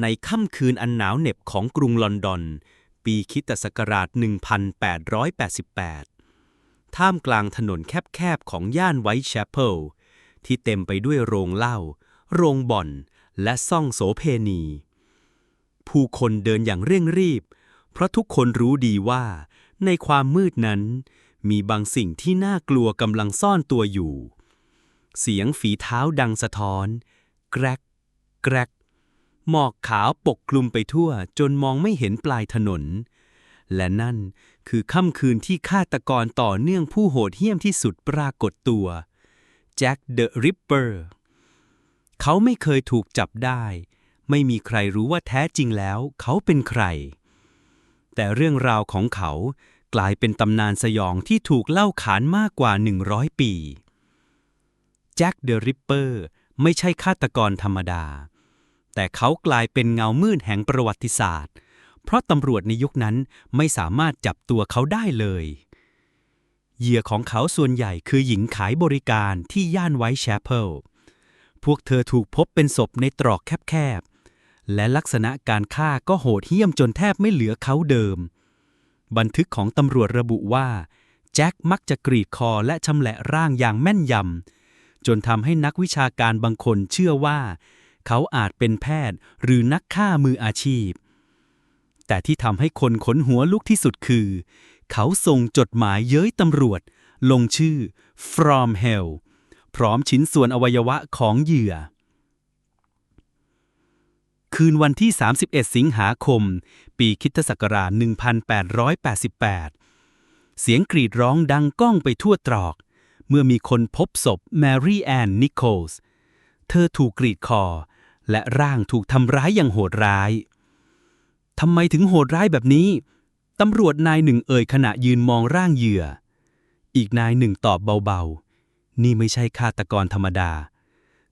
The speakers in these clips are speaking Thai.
ในค่ำคืนอันหนาวเหน็บของกรุงลอนดอน ปีคิตศักราช 1888 ท่ามกลางถนนแคบๆ ของย่านไวท์แชเปิลที่เต็มไปด้วยโรงเหล้า โรงบ่อน และซ่องโสเพณี ผู้คนเดินอย่างเร่งรีบ เพราะทุกคนรู้ดีว่า ในความมืดนั้น มีบางสิ่งที่น่ากลัวกำลังซ่อนตัวอยู่ เสียงฝีเท้าดังสะท้อน แกรก แกรก หมอกขาวปกคลุมไปทั่วจนมองไม่เห็นปลายถนน และนั่นคือค่ำคืนที่ฆาตกรต่อเนื่องผู้โหดเหี้ยมที่สุดปรากฏตัวแจ็คเดอะริปเปอร์เขาไม่เคยถูกจับได้ ไม่มีใครรู้ว่าแท้จริงแล้วเขาเป็นใคร แต่เรื่องราวของเขากลายเป็นตำนานสยองที่ถูกเล่าขานมากกว่า 100 ปี แจ็คเดอะริปเปอร์ไม่ใช่ฆาตกรธรรมดา แต่เขากลายเป็นเงามืดแห่งประวัติศาสตร์ เพราะตำรวจในยุคนั้นไม่สามารถจับตัวเขาได้เลย เหยื่อของเขาส่วนใหญ่คือหญิงขายบริการที่ย่านไวท์แชเปิลพวกเธอถูกพบเป็นศพในตรอกแคบๆ และลักษณะการฆ่าก็โหดเหี้ยมจนแทบไม่เหลือเขาเดิม บันทึกของตำรวจระบุว่า แจ็คมักจะกรีดคอและชำแหละร่างอย่างแม่นยำจนทำให้นักวิชาการบางคนเชื่อว่า เขาอาจเป็นแพทย์หรือนักฆ่ามืออาชีพ แต่ที่ทำให้คนขนหัวลุกที่สุดคือ เขาส่งจดหมายเย้ยตำรวจ ลงชื่อ from hell พร้อมชิ้นส่วนอวัยวะของเหยื่อ คืนวันที่ 31 สิงหาคม ปีคริสตศักราช 1888 เสียงกรีดร้องดังก้องไปทั่วตรอก เมื่อมีคนพบศพแมรี่แอนนิโคลส์เธอถูกกรีดคอ และร่างถูกทำร้ายอย่างโหดร้ายทำไมถึงโหดร้ายแบบนี้ตำรวจนายหนึ่งเอ่ยขณะยืนมองร่างเหยื่อ อีกนายหนึ่งตอบเบาๆ นี่ไม่ใช่ฆาตกรธรรมดา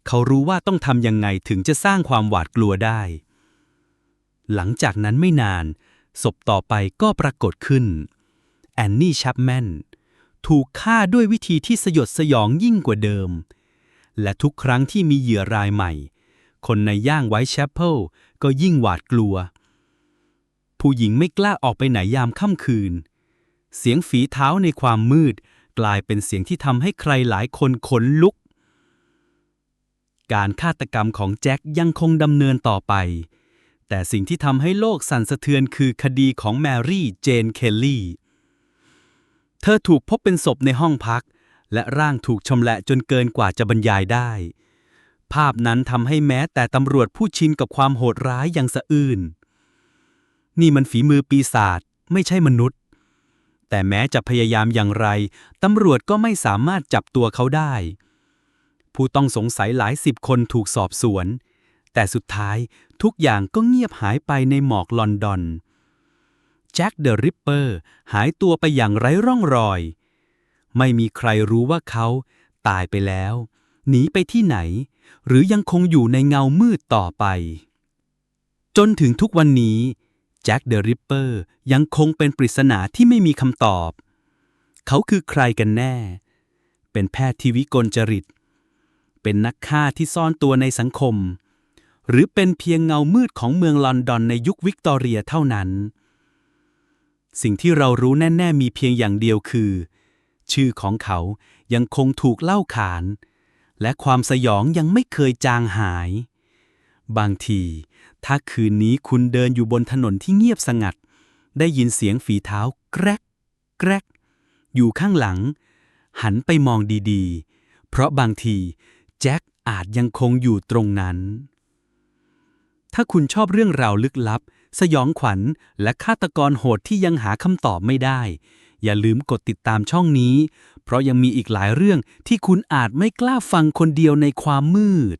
เขารู้ว่าต้องทำยังไงถึงจะสร้างความหวาดกลัวได้ หลังจากนั้นไม่นาน ศพต่อไปก็ปรากฏขึ้น แอนนี่ชัปแมนถูกฆ่าด้วยวิธีที่สยดสยองยิ่งกว่าเดิม และทุกครั้งที่มีเหยื่อรายใหม่ คนในย่างไวท์แชปเปิลก็ยิ่งหวาดกลัว ผู้หญิงไม่กล้าออกไปไหนยามค่ำคืน เสียงฝีเท้าในความมืด กลายเป็นเสียงที่ทำให้ใครหลายคนขนลุก การฆาตกรรมของแจ็คยังคงดำเนินต่อไป แต่สิ่งที่ทำให้โลกสั่นสะเทือนคือคดีของแมรี่เจนเคลลี่ เธอถูกพบเป็นศพในห้องพักและร่างถูกชำแหละจนเกินกว่าจะบรรยายได้ ภาพนั้นทำให้แม้แต่ตำรวจผู้ชินกับความโหดร้ายยังสะอื้น นี่มันฝีมือปีศาจไม่ใช่มนุษย์ แต่แม้จะพยายามอย่างไร ตำรวจก็ไม่สามารถจับตัวเขาได้ ผู้ต้องสงสัยหลายสิบคนถูกสอบสวน แต่สุดท้ายทุกอย่างก็เงียบหายไปในหมอกลอนดอน แจ็คเดอะริปเปอร์หายตัวไปอย่างไร้ร่องรอย ไม่มีใครรู้ว่าเขาตายไปแล้ว หนีไปที่ไหน หรือยังคงอยู่ในเงามืดต่อไป จนถึงทุกวันนี้แจ็คเดอะริปเปอร์ยังคงเป็นปริศนาที่ไม่มีคำตอบ เขาคือใครกันแน่ เป็นแพทย์ที่วิกลจริต เป็นนักฆ่าที่ซ่อนตัวในสังคม หรือเป็นเพียงเงามืดของเมืองลอนดอนในยุควิกตอเรียเท่านั้น สิ่งที่เรารู้แน่ ๆ มีเพียงอย่างเดียวคือ ชื่อของเขายังคงถูกเล่าขาน และความสยองยังไม่เคยจางหาย บางที ถ้าคืนนี้คุณเดินอยู่บนถนนที่เงียบสงัด ได้ยินเสียงฝีเท้าแกรก แกรก อยู่ข้างหลัง หันไปมองดีๆ เพราะบางทีแจ็คอาจยังคงอยู่ตรงนั้น ถ้าคุณชอบเรื่องราวลึกลับ สยองขวัญ และฆาตกรโหดที่ยังหาคำตอบไม่ได้ อย่าลืมกดติดตามช่องนี้ เพราะยังมีอีกหลายเรื่องที่คุณอาจไม่กล้าฟังคนเดียวในความมืด